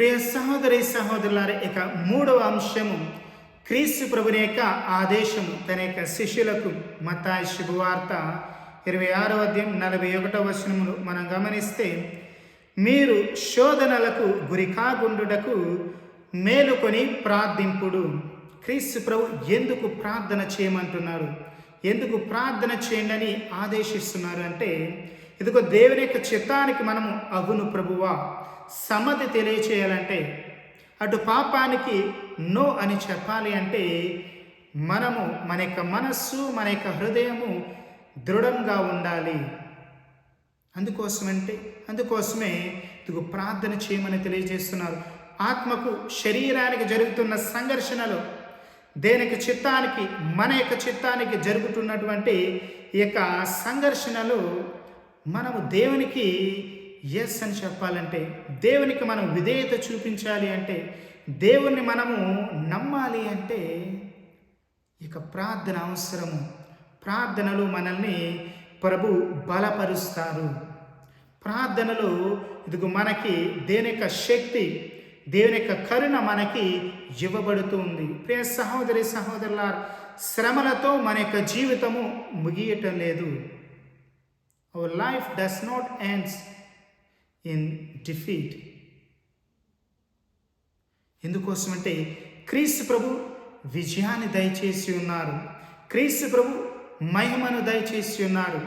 ప్రియ సహోదరి సహోదరులారి ఇక మూడవ అంశము క్రీస్తు ప్రభుని యొక్క ఆదేశము తన యొక్క శిష్యులకు మతాయి శుభవార్త ఇరవై ఆరో అధ్యాయం నలభై ఒకటో వచనములు మనం గమనిస్తే మీరు శోధనలకు గురి కాగుండుటకు మేలుకొని ప్రార్థింపుడు క్రీస్తు ప్రభు ఎందుకు ప్రార్థన చేయమంటున్నారు ఎందుకు ప్రార్థన చేయండి అని ఆదేశిస్తున్నారు అంటే ఇదిగో దేవుని యొక్క చిత్తానికి మనము అగును ప్రభువా సమ్మతి తెలియచేయాలంటే అటు పాపానికి నో అని చెప్పాలి అంటే మనము మన యొక్క మనస్సు మన యొక్క హృదయము దృఢంగా ఉండాలి. అందుకోసమంటే అందుకోసమే ఇదిగో ప్రార్థన చేయమని తెలియజేస్తున్నారు. ఆత్మకు శరీరానికి జరుగుతున్న సంఘర్షణలో దేనికి చిత్తానికి మన యొక్క చిత్తానికి జరుగుతున్నటువంటి ఈ యొక్క సంఘర్షణలు మనము దేవునికి ఎస్ అని చెప్పాలంటే దేవునికి మనం విధేయత చూపించాలి అంటే దేవుణ్ణి మనము నమ్మాలి అంటే ఇక ప్రార్థన అవసరము. ప్రార్థనలు మనల్ని ప్రభు బలపరుస్తారు. ప్రార్థనలు ఇదిగో మనకి దేని యొక్క శక్తి దేవుని యొక్క కరుణ మనకి ఇవ్వబడుతుంది ప్రియ సహోదరి సహోదరుల శ్రమలతో మన యొక్క జీవితము ముగియటం లేదు. Our life does not ends in defeat ఎందుకోసమంటే క్రీస్తు ప్రభు విజయాన్ని దయచేసి ఉన్నారు. క్రీస్తు ప్రభు మహిమను దయచేసి ఉన్నారు.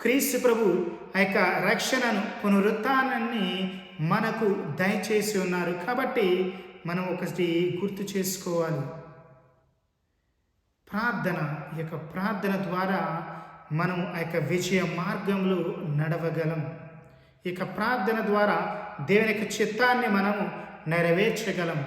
క్రీస్తు ప్రభు ఆ యొక్క రక్షణను పునరుత్నాన్ని మనకు దయచేసి ఉన్నారు. కాబట్టి మనం ఒకటి గుర్తు చేసుకోవాలి. ప్రార్థన ఈ యొక్క ప్రార్థన ద్వారా మనం ఆ యొక్క విజయ మార్గంలో నడవగలం. ఇక ప్రార్థన ద్వారా దేవుని యొక్క చిత్తాన్ని మనము నెరవేర్చగలం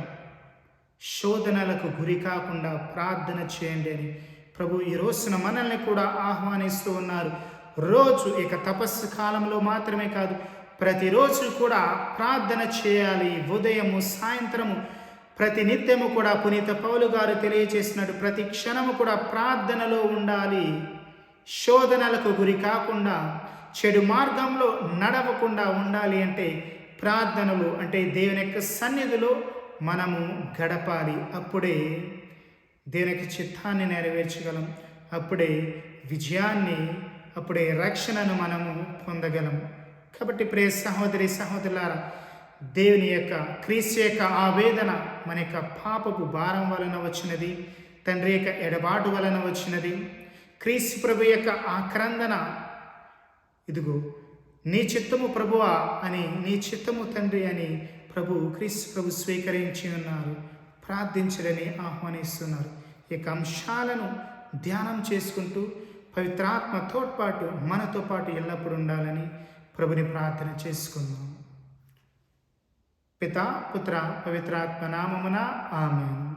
శోధనలకు గురి కాకుండా ప్రార్థన చేయండి అని ప్రభు ఈ రోజున మనల్ని కూడా ఆహ్వానిస్తూ ఉన్నారు. రోజు ఇక తపస్సు కాలంలో మాత్రమే కాదు ప్రతిరోజు కూడా ప్రార్థన చేయాలి. ఉదయము సాయంత్రము ప్రతి నిత్యము కూడా పునీత పౌలు గారు తెలియజేసినట్టు ప్రతి క్షణము కూడా ప్రార్థనలో ఉండాలి. శోధనలకు గురి కాకుండా చెడు మార్గంలో నడవకుండా ఉండాలి అంటే ప్రార్థనలు అంటే దేవుని యొక్క సన్నిధిలో మనము గడపాలి. అప్పుడే దేవుని యొక్క చిత్తాన్ని నెరవేర్చగలం. అప్పుడే విజయాన్ని అప్పుడే రక్షణను మనము పొందగలం. కాబట్టి ప్రే సహోదరి సహోదరులారా దేవుని యొక్క క్రీస్తు యొక్క ఆవేదన మన యొక్క పాపపు భారం వలన వచ్చినది తండ్రి యొక్క ఎడబాటు వలన వచ్చినది క్రీస్తు ప్రభు యొక్క ఆక్రందన ఇదిగో నీ చిత్తము ప్రభువా అని నీ చిత్తము తండ్రి అని ప్రభు క్రీస్ ప్రభు స్వీకరించి ఉన్నారు. ప్రార్థించడని ఆహ్వానిస్తున్నారు. ఈ యొక్క అంశాలను ధ్యానం చేసుకుంటూ పవిత్రాత్మ తోడ్పాటు మనతో పాటు ఎల్లప్పుడూ ఉండాలని ప్రభుని ప్రార్థన చేసుకుందాం. పిత పుత్ర పవిత్రాత్మ నామమున ఆమె